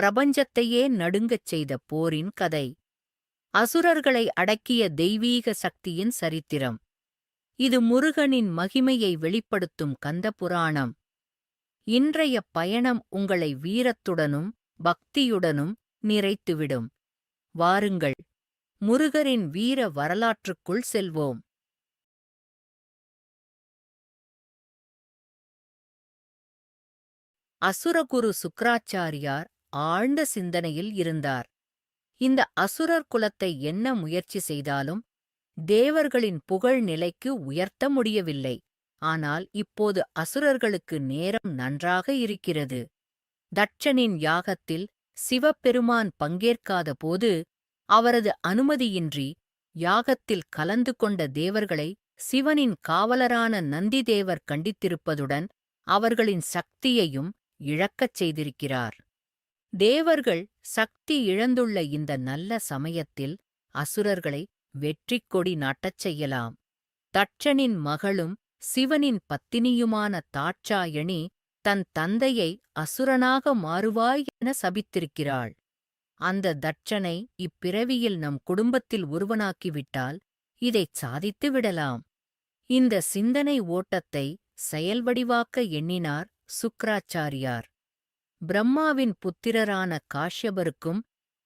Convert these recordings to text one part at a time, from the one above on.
பிரபஞ்சத்தையே நடுங்கச் செய்த போரின் கதை. அசுரர்களை அடக்கிய தெய்வீக சக்தியின் சரித்திரம். இது முருகனின் மகிமையை வெளிப்படுத்தும் கந்தபுராணம். இன்றைய பயணம் உங்களை வீரத்துடனும் பக்தியுடனும் நிறைத்துவிடும். வாருங்கள் முருகரின் வீர வரலாற்றுக்குள் செல்வோம். அசுரகுரு சுக்ராச்சாரியார் ஆழ்ந்த சிந்தனையில் இருந்தார். இந்த அசுரர் குலத்தை என்ன முயற்சி செய்தாலும் தேவர்களின் புகழ் நிலைக்கு உயர்த்த முடியவில்லை. ஆனால் இப்போது அசுரர்களுக்கு நேரம் நன்றாக இருக்கிறது. தட்சனின் யாகத்தில் சிவபெருமான் பங்கேற்காத போது அவரது அனுமதியின்றி யாகத்தில் கலந்து கொண்ட தேவர்களை சிவனின் காவலரான நந்திதேவர் கண்டித்திருப்பதுடன் அவர்களின் சக்தியையும் இழக்கச் செய்திருக்கிறார். தேவர்கள் சக்தி இழந்துள்ள இந்த நல்ல சமயத்தில் அசுரர்களை வெற்றிக் கொடி நாட்டச் செய்யலாம். தட்சனின் மகளும் சிவனின் பத்தினியுமான தாட்சாயணி தன் தந்தையை அசுரனாக மாறுவாய் என சபித்திருக்கிறாள். அந்த தட்சனை இப்பிறவியில் நம் குடும்பத்தில் ஒருவனாக்கிவிட்டால் இதைச் சாதித்து விடலாம். இந்த சிந்தனை ஓட்டத்தை செயல்வடிவாக்க எண்ணினார் சுக்ராச்சாரியார் பிரம்மாவின் புத்திரரான காஷ்யபருக்கும்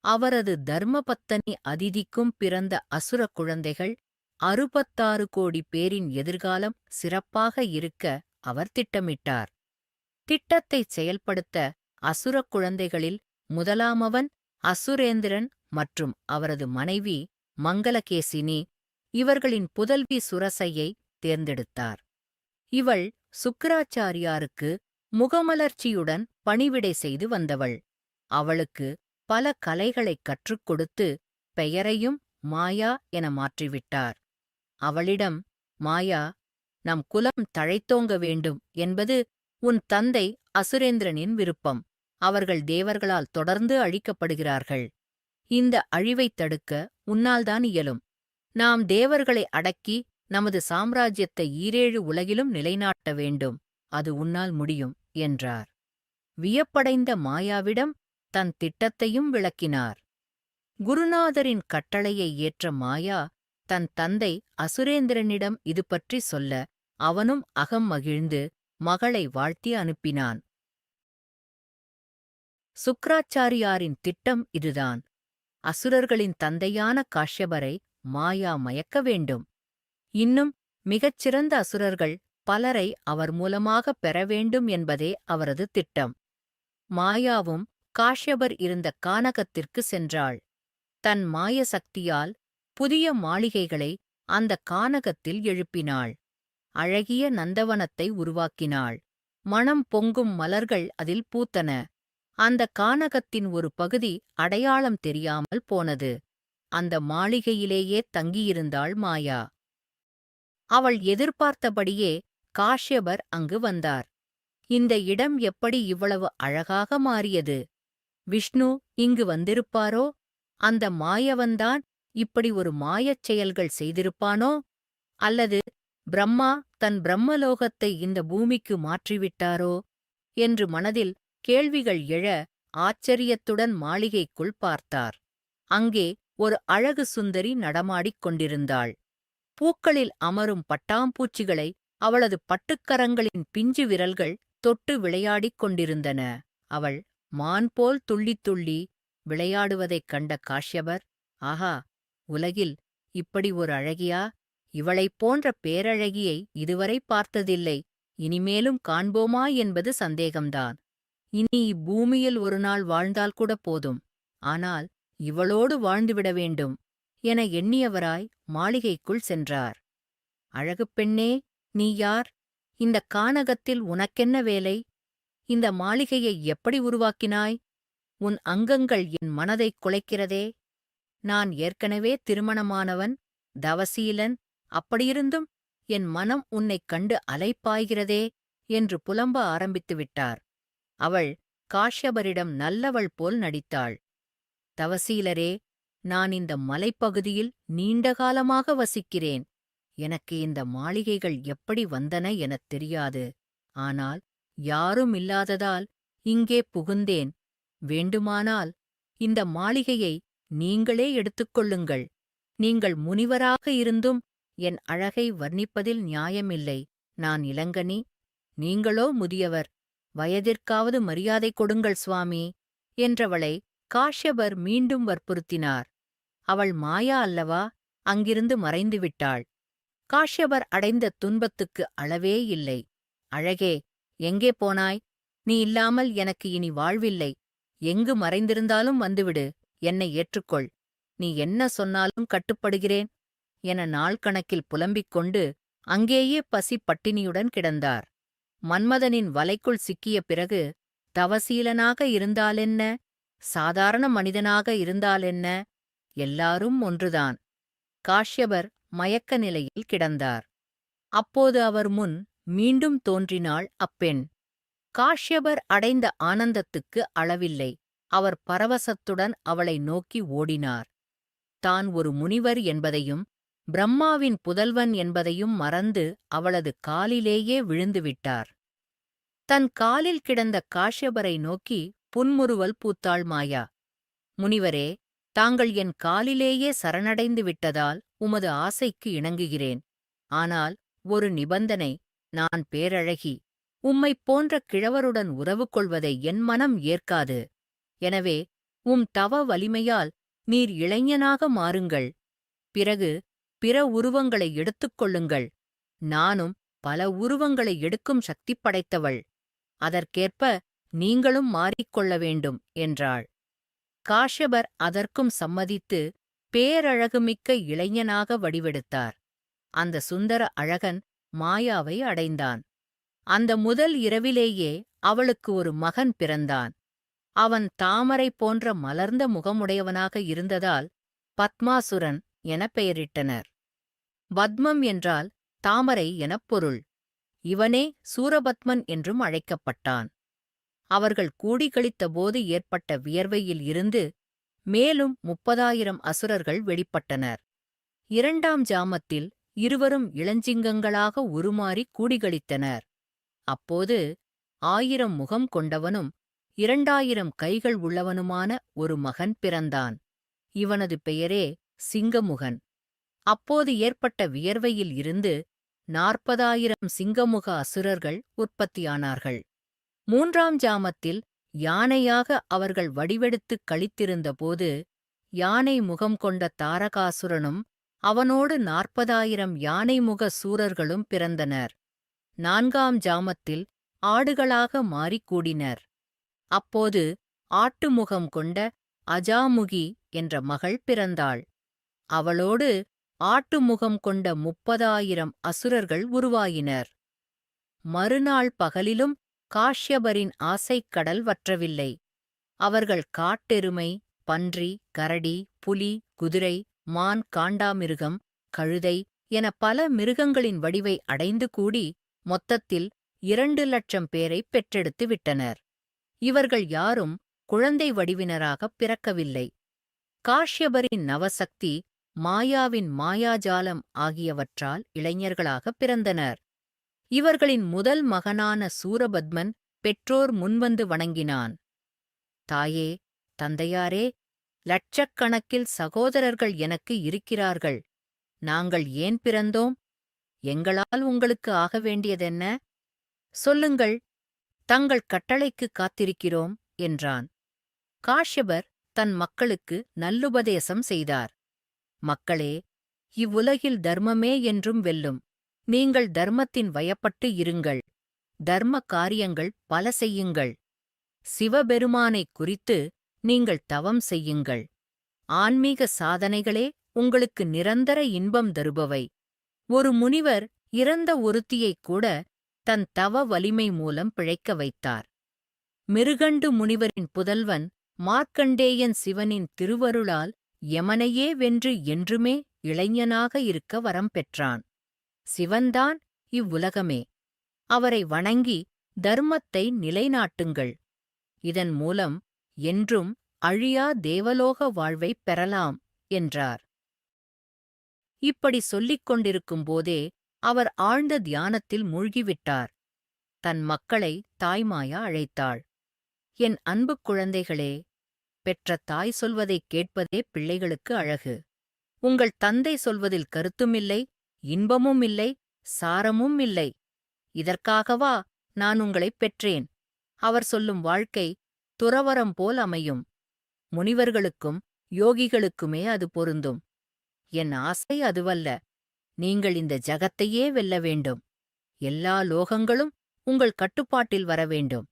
அவரது தர்மபத்தனி அதிதிக்கும் பிறந்த அசுர குழந்தைகள் அறுபத்தாறு கோடி பேரின் எதிர்காலம் சிறப்பாக இருக்க அவர் திட்டமிட்டார். திட்டத்தைச் செயல்படுத்த அசுர குழந்தைகளில் முதலாமவன் அசுரேந்திரன் மற்றும் அவரது மனைவி மங்களகேசினி இவர்களின் புதல்வி சுரசையை தேர்ந்தெடுத்தார். இவள் சுக்கராச்சாரியாருக்கு முகமலர்ச்சியுடன் பணிவிடை செய்து வந்தவள். அவளுக்கு பல கலைகளைக் கற்றுக் கொடுத்து பெயரையும் மாயா என மாற்றிவிட்டார். அவளிடம் மாயா நம் குலம் தழைத்தோங்க வேண்டும் என்பது உன் தந்தை அசுரேந்திரனின் விருப்பம். அவர்கள் தேவர்களால் தொடர்ந்து அழிக்கப்படுகிறார்கள். இந்த அழிவைத் தடுக்க உன்னால்தான் இயலும். நாம் தேவர்களை அடக்கி நமது சாம்ராஜ்யத்தை ஈரேழு உலகிலும் நிலைநாட்ட வேண்டும். அது உன்னால் முடியும் என்றார். வியப்படைந்த மாயாவிடம் தன் திட்டத்தையும் விளக்கினார். குருநாதரின் கட்டளையை ஏற்ற மாயா தன் தந்தை அசுரேந்திரனிடம் இது பற்றி சொல்ல அவனும் அகம் மகிழ்ந்து மகளை வாழ்த்தி அனுப்பினான். சுக்ராச்சாரியாரின் திட்டம் இதுதான். அசுரர்களின் தந்தையான காஷ்யபரை மாயா மயக்க வேண்டும். இன்னும் மிகச்சிறந்த அசுரர்கள் பலரை அவர் மூலமாக பெற வேண்டும் என்பதே அவரது திட்டம். மாயாவும் காஷ்யபர் இருந்த கானகத்திற்கு சென்றாள். தன் மாய சக்தியால் புதிய மாளிகைகளை அந்த கானகத்தில் எழுப்பினாள். அழகிய நந்தவனத்தை உருவாக்கினாள். மணம் பொங்கும் மலர்கள் அதில் பூத்தன. அந்த கானகத்தின் ஒரு பகுதி அடையாளம் தெரியாமல் போனது. அந்த மாளிகையிலேயே தங்கியிருந்தாள் மாயா. அவள் எதிர்பார்த்தபடியே காஷ்யபர் அங்கு வந்தார். இந்த இடம் எப்படி இவ்வளவு அழகாக மாறியது? விஷ்ணு இங்கு வந்திருப்பாரோ? அந்த மாயவன்தான் இப்படி ஒரு மாயச் செயல்கள் செய்திருப்பானோ? அல்லது பிரம்மா தன் பிரம்மலோகத்தை இந்த பூமிக்கு மாற்றிவிட்டாரோ? என்று மனதில் கேள்விகள் எழ ஆச்சரியத்துடன் மாளிகைக்குள் பார்த்தார். அங்கே ஒரு அழகு சுந்தரி நடமாடிக் கொண்டிருந்தாள். பூக்களில் அமரும் பட்டாம்பூச்சிகளை அவளது பட்டுக்கரங்களின் பிஞ்சு விரல்கள் தொட்டு விளையாடிக் கொண்டிருந்தன. அவள் மான் போல் துள்ளித் துள்ளி விளையாடுவதைக் கண்ட காஷ்யபர் ஆஹா உலகில் இப்படி ஒரு அழகியா? இவளைப் போன்ற பேரழகியை இதுவரை பார்த்ததில்லை. இனிமேலும் காண்போமா என்பது சந்தேகம்தான். இனி இப்பூமியில் ஒரு நாள் வாழ்ந்தால் கூட போதும். ஆனால் இவளோடு வாழ்ந்துவிட வேண்டும் என எண்ணியவராய் மாளிகைக்குள் சென்றார். அழகுப் பெண்ணே நீ யார்? இந்த கானகத்தில் உனக்கென்ன வேலை? இந்த மாளிகையை எப்படி உருவாக்கினாய்? உன் அங்கங்கள் என் மனதைக் குலைக்கிறதே. நான் ஏற்கனவே திருமணமானவன் தவசீலன் அப்படியிருந்தும் என் மனம் உன்னைக் கண்டு அலைப்பாய்கிறதே என்று புலம்ப ஆரம்பித்து விட்டார். அவள் காஷ்யபரிடம் நல்லவள் போல் நடித்தாள். தவசீலரே நான் இந்த மலைப்பகுதியில் நீண்ட காலமாக வசிக்கிறேன். எனக்கு இந்த மாளிகைகள் எப்படி வந்தன எனத் தெரியாது. ஆனால் யாரும் இல்லாததால் இங்கே புகுந்தேன். வேண்டுமானால் இந்த மாளிகையை நீங்களே எடுத்துக்கொள்ளுங்கள் நீங்கள் முனிவராக இருந்தும் என் அழகை வர்ணிப்பதில் நியாயமில்லை. நான் இளங்கனி. நீங்களோ முதியவர். வயதிற்காவது மரியாதை கொடுங்கள் சுவாமி என்றவளை காஷ்யபர் மீண்டும் வற்புறுத்தினார். அவள் மாயா அல்லவா? அங்கிருந்து மறைந்துவிட்டாள். காஷ்யபர் அடைந்த துன்பத்துக்கு அளவே இல்லை. அழகே எங்கே போனாய்? நீ இல்லாமல் எனக்கு இனி வாழ்வில்லை. எங்கு மறைந்திருந்தாலும் வந்துவிடு. என்னை ஏற்றுக்கொள். நீ என்ன சொன்னாலும் கட்டுப்படுகிறேன். என நாள் கணக்கில் புலம்பிக் கொண்டு அங்கேயே பசி பட்டினியுடன் கிடந்தார். மன்மதனின் வலைக்குள் சிக்கிய பிறகு தவசீலனாக இருந்தாலென்ன? சாதாரண மனிதனாக இருந்தாலென்ன? எல்லாரும் ஒன்றுதான். காஷ்யபர் மயக்க நிலையில் கிடந்தார். அப்போது அவர் முன் மீண்டும் தோன்றினாள் அப்பெண். காஷ்யபர் அடைந்த ஆனந்தத்துக்கு அளவில்லை. அவர் பரவசத்துடன் அவளை நோக்கி ஓடினார். தான் ஒரு முனிவர் என்பதையும் பிரம்மாவின் புதல்வன் என்பதையும் மறந்து அவளது காலிலேயே விழுந்துவிட்டார். தன் காலில் கிடந்த காஷ்யபரை நோக்கி புன்முறுவல் பூத்தாள் மாயா. முனிவரே தாங்கள் என் காலிலேயே சரணடைந்து விட்டதால் உமது ஆசைக்கு இணங்குகிறேன். ஆனால் ஒரு நிபந்தனை நான் பேரழகி உம்மைப் போன்ற கிழவருடன் உறவு கொள்வதை என் மனம் ஏற்காது. எனவே உம் தவ வலிமையால் நீர் இளைஞனாக மாறுங்கள். பிறகு பிற உருவங்களை எடுத்துக் கொள்ளுங்கள். நானும் பல உருவங்களை எடுக்கும் சக்தி படைத்தவள். அதற்கேற்ப நீங்களும் மாறிக்கொள்ள வேண்டும் என்றாள். காஷ்யபர் அதற்கும் சம்மதித்து பேரழகுமிக்க இளைஞனாக வடிவெடுத்தார். அந்த சுந்தர அழகன் மாயாவை அடைந்தான். அந்த முதல் இரவிலேயே அவளுக்கு ஒரு மகன் பிறந்தான். அவன் தாமரை போன்ற மலர்ந்த முகமுடையவனாக இருந்ததால் பத்மாசுரன் எனப் பெயரிட்டனர். பத்மம் என்றால் தாமரை எனப் பொருள். இவனே சூரபத்மன் என்றும் அழைக்கப்பட்டான். அவர்கள் கூடிகளித்தபோது ஏற்பட்ட வியர்வையில் இருந்து மேலும் முப்பதாயிரம் அசுரர்கள் வெளிப்பட்டனர். இரண்டாம் ஜாமத்தில் இருவரும் இளஞ்சிங்கங்களாக உருமாறி கூடிகளித்தனர். அப்போது ஆயிரம் முகம் கொண்டவனும் இரண்டாயிரம் கைகள் உள்ளவனுமான ஒரு மகன் பிறந்தான். இவனது பெயரே சிங்கமுகன். அப்போது ஏற்பட்ட வியர்வையில் இருந்து நாற்பதாயிரம் சிங்கமுக அசுரர்கள் உற்பத்தியானார்கள். மூன்றாம் ஜாமத்தில் யானையாக அவர்கள் வடிவெடுத்துக் கழித்திருந்தபோது யானை முகம் கொண்ட தாரகாசுரனும் அவனோடு நாற்பதாயிரம் யானைமுக சூரர்களும் பிறந்தனர். நான்காம் ஜாமத்தில் ஆடுகளாக மாறிக் கூடினர். அப்போது ஆட்டுமுகம் கொண்ட அஜாமுகி என்ற மகள் பிறந்தாள். அவளோடு ஆட்டுமுகம் கொண்ட முப்பதாயிரம் அசுரர்கள் உருவாயினர். மறுநாள் பகலிலும் காஷ்யபரின் ஆசைக்கடல் வற்றவில்லை. அவர்கள் காட்டெருமை பன்றி கரடி புலி குதிரை மான் காண்டாமிருகம் கழுதை என பல மிருகங்களின் வடிவை அடைந்து கூடி மொத்தத்தில் இரண்டு லட்சம் பேரை பெற்றெடுத்து விட்டனர். இவர்கள் யாரும் குழந்தை வடிவினராகப் பிறக்கவில்லை. காஷ்யபரின் நவசக்தி மாயாவின் மாயாஜாலம் ஆகியவற்றால் இளைஞர்களாகப் பிறந்தனர். இவர்களின் முதல் மகனான சூரபத்மன் பெற்றோர் முன்வந்து வணங்கினான். தாயே தந்தையாரே லட்சக்கணக்கில் சகோதரர்கள் எனக்கு இருக்கிறார்கள். நாங்கள் ஏன் பிறந்தோம்? எங்களால் உங்களுக்கு ஆக வேண்டியதென்ன? சொல்லுங்கள் தங்கள் கட்டளைக்கு காத்திருக்கிறோம் என்றான். காஷ்யபர் தன் மக்களுக்கு நல்லுபதேசம் செய்தார். மக்களே இவ்வுலகில் தர்மமே என்றும் வெல்லும். நீங்கள் தர்மத்தின் வயப்பட்டு இருங்கள். தர்ம காரியங்கள் பல செய்யுங்கள். சிவபெருமானைக் குறித்து நீங்கள் தவம் செய்யுங்கள். ஆன்மீக சாதனைகளே உங்களுக்கு நிரந்தர இன்பம் தருபவை. ஒரு முனிவர் இறந்த ஒருத்தியைக் கூட தன் தவ வலிமை மூலம் பிழைக்க வைத்தார். மிருகண்டு முனிவரின் புதல்வன் மார்க்கண்டேயன் சிவனின் திருவருளால் யமனையே வென்று என்றுமே இளைஞனாக இருக்க வரம் பெற்றான். சிவன்தான் இவ்வுலகமே. அவரை வணங்கி தர்மத்தை நிலைநாட்டுங்கள். இதன் மூலம் என்றும் அழியா தேவலோக வாழ்வைப் பெறலாம் என்றார். இப்படி சொல்லிக் கொண்டிருக்கும் போதே அவர் ஆழ்ந்த தியானத்தில் மூழ்கிவிட்டார். தன் மக்களை தாய்மாயா அழைத்தாள். என் அன்புக் குழந்தைகளே பெற்ற தாய் சொல்வதைக் கேட்பதே பிள்ளைகளுக்கு அழகு. உங்கள் தந்தை சொல்வதில் கருத்துமில்லை இன்பமும் இல்லை சாரமும் இல்லை. இதற்காகவா நான் உங்களைப் பெற்றேன்? அவர் சொல்லும் வாழ்க்கை துறவறம் போல் அமையும். முனிவர்களுக்கும் யோகிகளுக்குமே அது பொருந்தும். என் ஆசை அதுவல்ல. நீங்கள் இந்த ஜகத்தையே வெல்ல வேண்டும். எல்லா லோகங்களும் உங்கள் கட்டுப்பாட்டில் வர வேண்டும்.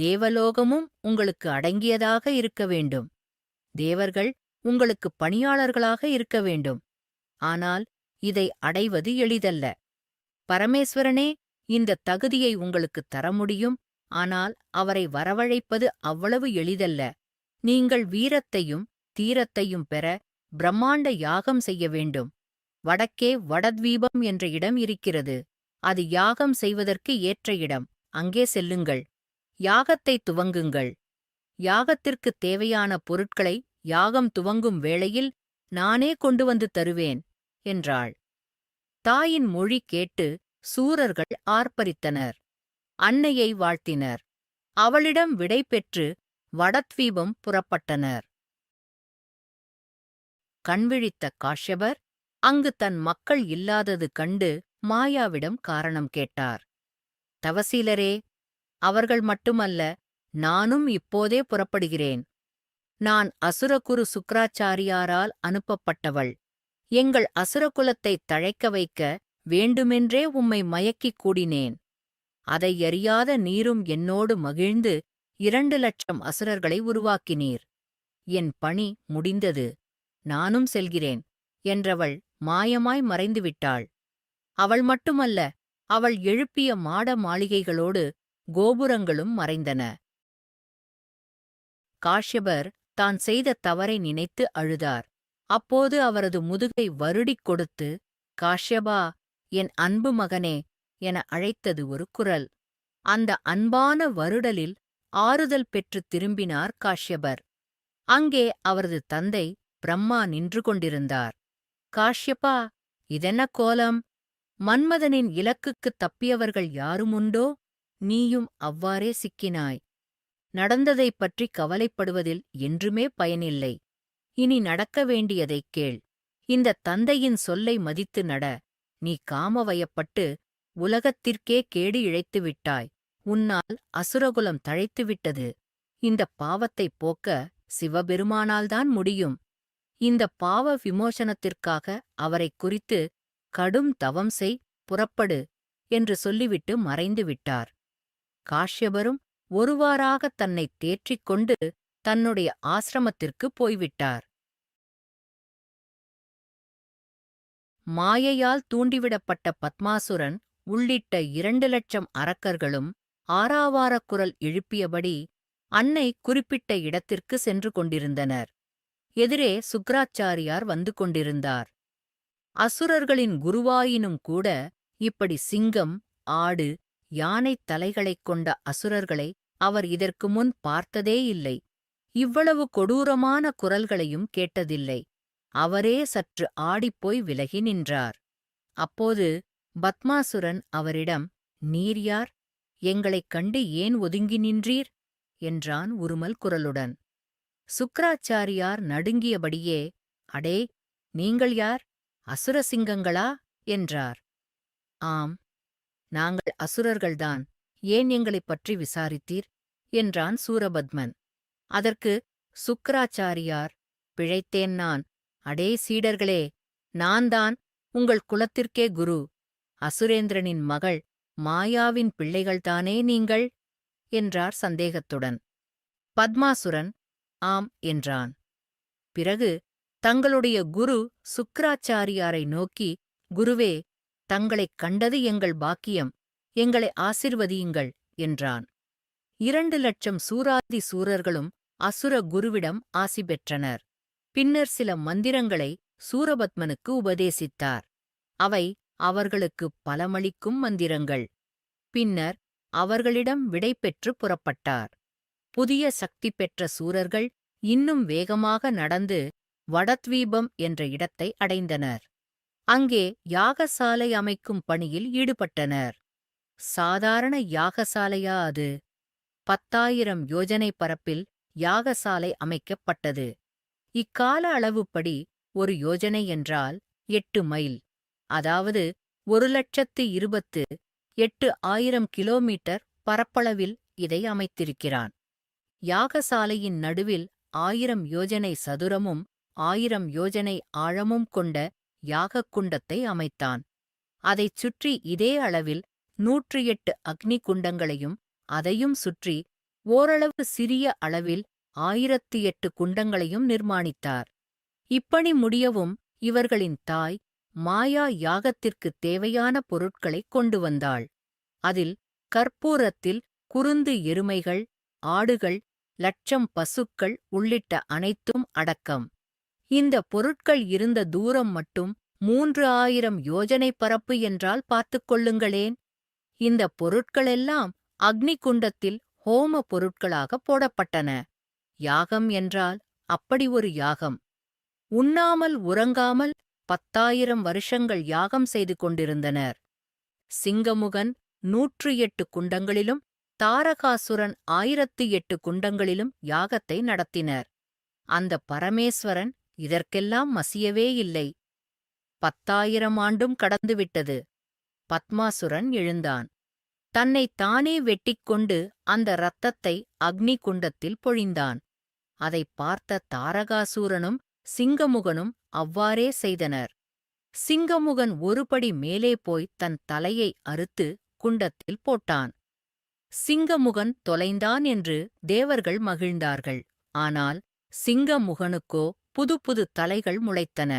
தேவலோகமும் உங்களுக்கு அடங்கியதாக இருக்க வேண்டும். தேவர்கள் உங்களுக்கு பணியாளர்களாக இருக்க வேண்டும். ஆனால் இதை அடைவது எளிதல்ல. பரமேஸ்வரனே இந்த தகுதியை உங்களுக்குத் தர முடியும் ஆனால் அவரை வரவழைப்பது அவ்வளவு எளிதல்ல. நீங்கள் வீரத்தையும் தீரத்தையும் பெற பிரம்மாண்ட யாகம் செய்ய வேண்டும். வடக்கே வடத்வீபம் என்ற இடம் இருக்கிறது. அது யாகம் செய்வதற்கு ஏற்ற இடம். அங்கே செல்லுங்கள். யாகத்தை துவங்குங்கள். யாகத்திற்குத் தேவையான பொருட்களை யாகம் துவங்கும் வேளையில் நானே கொண்டு வந்து தருவேன். என்றாள். தாயின் மொழி கேட்டு சூரர்கள் ஆர்ப்பரித்தனர். அன்னையை வாழ்த்தினர். அவளிடம் விடை பெற்று வடத்வீபம் புறப்பட்டனர். கண்விழித்த காஷ்யபர் அங்கு தன் மக்கள் இல்லாதது கண்டு மாயாவிடம் காரணம் கேட்டார். தவசீலரே அவர்கள் மட்டுமல்ல நானும் இப்போதே புறப்படுகிறேன். நான் அசுரகுரு சுக்ராச்சாரியாரால் அனுப்பப்பட்டவள். எங்கள் அசுரகுலத்தைத் தழைக்க வைக்க வேண்டுமென்றே உம்மை மயக்கிக் கூடினேன். அதை அறியாத நீரும் என்னோடு மகிழ்ந்து இரண்டு லட்சம் அசுரர்களை உருவாக்கினீர். என் பணி முடிந்தது. நானும் செல்கிறேன் என்றவள் மாயமாய் மறைந்துவிட்டாள். அவள் மட்டுமல்ல அவள் எழுப்பிய மாட மாளிகைகளோடு கோபுரங்களும் மறைந்தன. காஷ்யபர் தான் செய்த தவறை நினைத்து அழுதார். அப்போது அவரது முதுகை வருடிக் கொடுத்து காஷ்யபா என் அன்பு மகனே என அழைத்தது ஒரு குரல். அந்த அன்பான வருடலில் ஆறுதல் பெற்றுத் திரும்பினார் காஷ்யபர். அங்கே அவரது தந்தை பிரம்மா நின்று கொண்டிருந்தார். காஷ்யப்பா இதென்ன கோலம்? மன்மதனின் இலக்குக்குத் தப்பியவர்கள் யாருமுண்டோ? நீயும் அவ்வாறே சிக்கினாய். நடந்ததைப் பற்றி கவலைப்படுவதில் என்றுமே பயனில்லை. இனி நடக்க வேண்டியதைக் கேள். இந்த தந்தையின் சொல்லை மதித்து நட. நீ காமவயப்பட்டு உலகத்திற்கே கேடு இழைத்து விட்டாய். உன்னால் அசுரகுலம் தழைத்துவிட்டது இந்தப் பாவத்தைப் போக்க சிவபெருமானால்தான் முடியும். இந்த பாவ விமோசனத்திற்காக அவரைக் குறித்து கடும் தவம் செய் புறப்படு என்று சொல்லிவிட்டு மறைந்து விட்டார். காஷ்யபரும் ஒருவாறாகத் தன்னைத் தேற்றிக் கொண்டு தன்னுடைய ஆசிரமத்திற்குப் போய்விட்டார். மாயையால் தூண்டிவிடப்பட்ட பத்மாசுரன் உள்ளிட்ட இரண்டு லட்சம் அரக்கர்களும் ஆறாவாரக் குரல் எழுப்பியபடி அன்னை குறிப்பிட்ட இடத்திற்கு சென்று கொண்டிருந்தனர். எதிரே சுக்ராச்சாரியார் வந்து கொண்டிருந்தார். அசுரர்களின் குருவாயினும் கூட இப்படி சிங்கம் ஆடு யானைத் தலைகளைக் கொண்ட அசுரர்களை அவர் இதற்கு முன் பார்த்ததே இல்லை. இவ்வளவு கொடூரமான குரல்களையும் கேட்டதில்லை. அவரே சற்று ஆடிப்போய் விலகி நின்றார். அப்போது பத்மாசுரன் அவரிடம் நீர் யார்? எங்களைக் கண்டு ஏன் ஒதுங்கி நின்றீர்? என்றான் உருமல் குரலுடன். சுக்ராச்சாரியார் நடுங்கியபடியே அடே நீங்கள் யார்? அசுர சிங்கங்களா? என்றார். ஆம் நாங்கள் அசுரர்கள்தான். ஏன் எங்களைப் பற்றி விசாரித்தீர்? என்றான் சூரபத்மன். அதற்கு சுக்ராச்சாரியார் பிழைத்தேன் நான். அடே சீடர்களே நான்தான் உங்கள் குலத்திற்கே குரு. அசுரேந்திரனின் மகள் மாயாவின் பிள்ளைகள்தானே நீங்கள் என்றார் சந்தேகத்துடன். பத்மாசுரன் ஆம் என்றான். பிறகு தங்களுடைய குரு சுக்ராச்சாரியாரை நோக்கி குருவே தங்களைக் கண்டது எங்கள் பாக்கியம். எங்களை ஆசிர்வதியுங்கள் என்றான். இரண்டு லட்சம் சூராதி சூரர்களும் அசுர குருவிடம் ஆசி பெற்றனர். பின்னர் சில மந்திரங்களை சூரபத்மனுக்கு உபதேசித்தார். அவை அவர்களுக்கு பலமளிக்கும் மந்திரங்கள். பின்னர் அவர்களிடம் விடை பெற்று புறப்பட்டார். புதிய சக்தி பெற்ற சூரர்கள் இன்னும் வேகமாக நடந்து வடத்வீபம் என்ற இடத்தை அடைந்தனர். அங்கே யாகசாலை அமைக்கும் பணியில் ஈடுபட்டனர். சாதாரண யாகசாலையா அது? பத்தாயிரம் யோஜனை பரப்பில் யாகசாலை அமைக்கப்பட்டது. இக்கால அளவுப்படி ஒரு யோஜனை என்றால் எட்டு மைல். அதாவது ஒரு லட்சத்து இருபத்து எட்டு ஆயிரம் கிலோமீட்டர் பரப்பளவில் இதை அமைத்திருக்கிறான். யாகசாலையின் நடுவில் ஆயிரம் யோஜனை சதுரமும் ஆயிரம் யோஜனை ஆழமும் கொண்ட யாகக் குண்டத்தை அமைத்தான். அதைச் சுற்றி இதே அளவில் நூற்றி எட்டு அக்னி குண்டங்களையும் அதையும் சுற்றி ஓரளவு சிறிய அளவில் ஆயிரத்து எட்டு குண்டங்களையும் நிர்மாணித்தார். இப்பணி முடியவும் இவர்களின் தாய் மாயா யாகத்திற்குத் தேவையான பொருட்களைக் கொண்டு வந்தாள். அதில் கற்பூரத்தில் குருந்து எருமைகள் ஆடுகள் லட்சம் பசுக்கள் உள்ளிட்ட அனைத்தும் அடக்கம். இந்த பொருட்கள் இருந்த தூரம் மட்டும் மூன்று ஆயிரம் யோஜனை பரப்பு என்றால் பார்த்துக் கொள்ளுங்களேன். இந்த பொருட்களெல்லாம் அக்னி குண்டத்தில் ஹோம பொருட்களாக போடப்பட்டன. யாகம் என்றால் அப்படி ஒரு யாகம். உண்ணாமல் உறங்காமல் பத்தாயிரம் வருஷங்கள் யாகம் செய்து கொண்டிருந்தனர். சிங்கமுகன் நூற்று எட்டு குண்டங்களிலும் தாரகாசுரன் ஆயிரத்து எட்டு குண்டங்களிலும் யாகத்தை நடத்தினர். அந்த பரமேஸ்வரன் இதற்கெல்லாம் மசியவே இல்லை. பத்தாயிரம் ஆண்டும் கடந்துவிட்டது. பத்மாசுரன் எழுந்தான். தன்னை தானே வெட்டிக்கொண்டு அந்த இரத்தத்தை அக்னி குண்டத்தில் பொழிந்தான். அதைப் பார்த்த தாரகாசூரனும் சிங்கமுகனும் அவ்வாறே செய்தனர். சிங்கமுகன் ஒருபடி மேலே போய் தன் தலையை அறுத்து குண்டத்தில் போட்டான். சிங்கமுகன் தொலைந்தான் என்று தேவர்கள் மகிழ்ந்தார்கள். ஆனால் சிங்கமுகனுக்கோ புது புது தலைகள் முளைத்தன.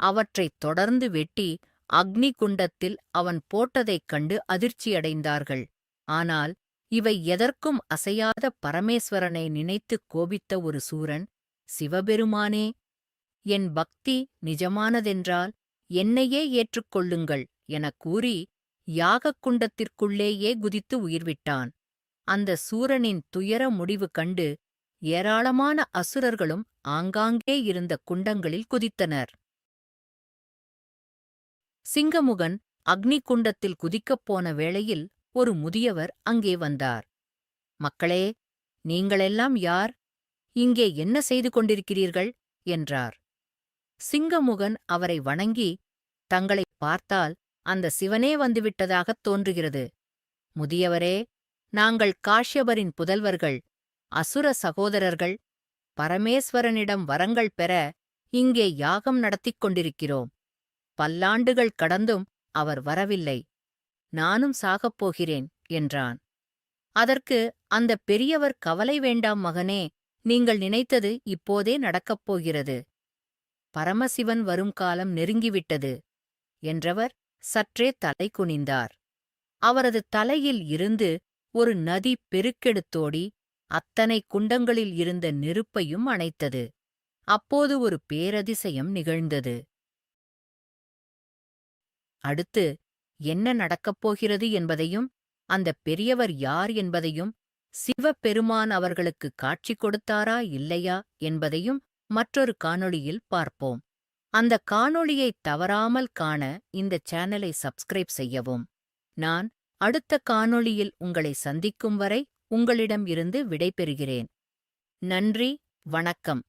அவற்றைத் தொடர்ந்து வெட்டி அக்னி குண்டத்தில் அவன் போட்டதைக் கண்டு அதிர்ச்சியடைந்தார்கள். ஆனால் இவை எதற்கும் அசையாத பரமேஸ்வரனை நினைத்துக் கோபித்த ஒரு சூரன் சிவபெருமானே என் பக்தி நிஜமானதென்றால் என்னையே ஏற்றுக்கொள்ளுங்கள் எனக் கூறி யாகக் குண்டத்திற்குள்ளேயே குதித்து உயிர்விட்டான். அந்த சூரனின் துயர முடிவு கண்டு ஏராளமான அசுரர்களும் ஆங்காங்கே இருந்த குண்டங்களில் குதித்தனர். சிங்கமுகன் அக்னி குண்டத்தில் குதிக்கப் போன வேளையில் ஒரு முதியவர் அங்கே வந்தார். மக்களே நீங்களெல்லாம் யார்? இங்கே என்ன செய்து கொண்டிருக்கிறீர்கள்? என்றார். சிங்கமுகன் அவரை வணங்கி தங்களைப் பார்த்தால் அந்த சிவனே வந்துவிட்டதாகத் தோன்றுகிறது. முதியவரே நாங்கள் காஷ்யபரின் புதல்வர்கள் அசுர சகோதரர்கள் பரமேஸ்வரனிடம் வரங்கள் பெற இங்கே யாகம் நடத்திக் கொண்டிருக்கிறோம். பல்லாண்டுகள் கடந்தும் அவர் வரவில்லை. நானும் சாகப் போகிறேன் என்றான். அதற்கு அந்த பெரியவர் கவலை வேண்டாம் மகனே நீங்கள் நினைத்தது இப்போதே நடக்கப் போகிறது. பரமசிவன் வரும் காலம் நெருங்கிவிட்டது என்றவர் சற்றே தலை குனிந்தார். அவரது தலையில் இருந்து ஒரு நதி பெருக்கெடுத்தோடி அத்தனை குண்டங்களில் இருந்த நெருப்பையும் அணைத்தது. அப்போது ஒரு பேரதிசயம் நிகழ்ந்தது. அடுத்து என்ன நடக்கப் போகிறது என்பதையும் அந்த பெரியவர் யார் என்பதையும் சிவபெருமான் அவர்களுக்கு காட்சி கொடுத்தாரா இல்லையா என்பதையும் மற்றொரு காணொளியில் பார்ப்போம். அந்த காணொளியைத் தவறாமல் காண இந்த சேனலை சப்ஸ்கிரைப் செய்யவும். நான் அடுத்த காணொளியில் உங்களை சந்திக்கும் வரை உங்களிடம் இருந்து விடைபெறுகிறேன். நன்றி வணக்கம்.